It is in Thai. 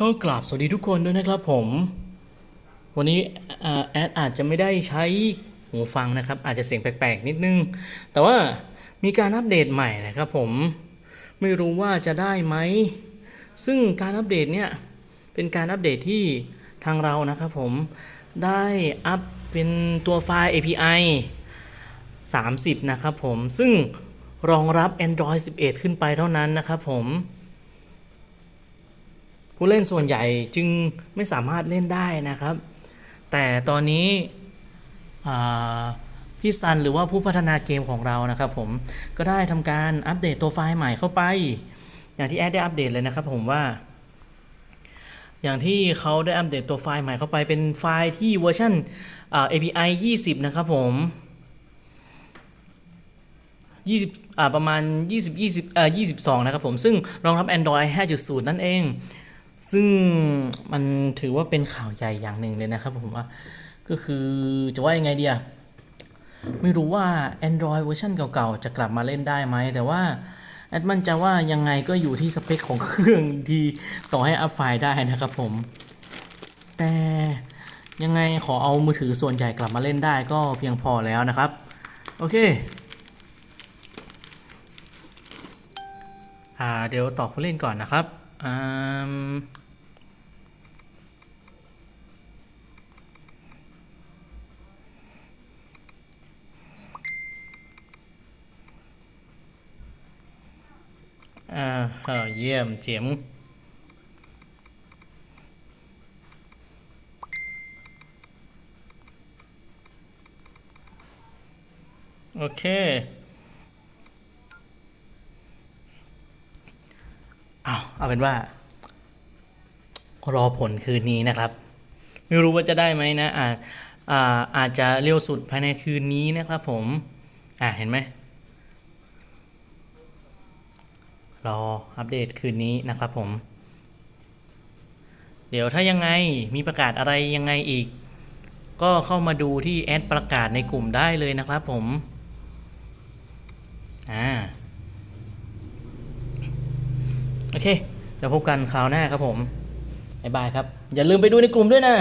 ก็กราบสวัสดีทุกคนด้วยนะครับผม วันนี้แอดอาจจะไม่ได้ใช้หูฟังนะครับ อาจจะเสียงแปลกๆนิดนึง แต่ว่ามีการอัปเดตใหม่นะครับผมไม่รู้ว่าจะได้ไหม ซึ่งการอัปเดตเนี่ยเป็นการอัปเดตที่ทางเรานะครับผมได้อัพเป็นตัวไฟล์ API 30 นะครับผมซึ่งรองรับ Android 11 ขึ้นไปเท่านั้นนะครับผม ผู้เล่นส่วนใหญ่จึงไม่สามารถเล่นได้นะครับ แต่ตอนนี้พี่ซันหรือว่าผู้พัฒนาเกมของเรานะครับผมก็ได้ทำการอัปเดตตัวไฟล์ใหม่เข้าไป อย่างที่แอดได้อัปเดตเลยนะครับผมว่า อย่างที่เขาได้อัปเดตตัวไฟล์ใหม่เข้าไปเป็นไฟล์ที่เวอร์ชัน API 20 นะครับผม20อ่าประมาณ 20 20อ่อ22 นะครับผม ซึ่งรองรับ Android 5.0 นั่นเอง ซึ่งมันถือว่าเป็นข่าวใหญ่อย่างหนึ่งเลยนะครับผมว่าก็คือจะว่ายังไงเดียไม่รู้ว่า Android เวอร์ชันเก่าๆ จะกลับมาเล่นได้ไหม แต่ว่าแอดมั่นใจะว่ายังไงก็อยู่ที่สเปคของเครื่องที่ต่อให้อัพไฟล์ได้นะครับผม แต่ยังไงขอเอามือถือส่วนใหญ่กลับมาเล่นได้ก็เพียงพอแล้วนะครับ โอเคอ่าเดี๋ยวตอบผู้เล่นก่อนนะครับ อืมอ่าเออเยี่ยมเจ๋มโอเค เอาเอาเป็นว่ารอผลคืนนี้นะครับ ไม่รู้ว่าจะได้ไหมนะอาจอาอาจจะเร็วสุดภายในคืนนี้นะครับผมอ่าเห็นไหมรออัปเดตคืนนี้นะครับผม เดี๋ยวถ้ายังไงมีประกาศอะไรยังไงอีก ก็เข้ามาดูที่แอดประกาศในกลุ่มได้เลยนะครับผม อ่า โอเคเดี๋ยวพบกันคราวหน้าครับผมบายบายครับ อย่าลืมไปดูในกลุ่มด้วยนะ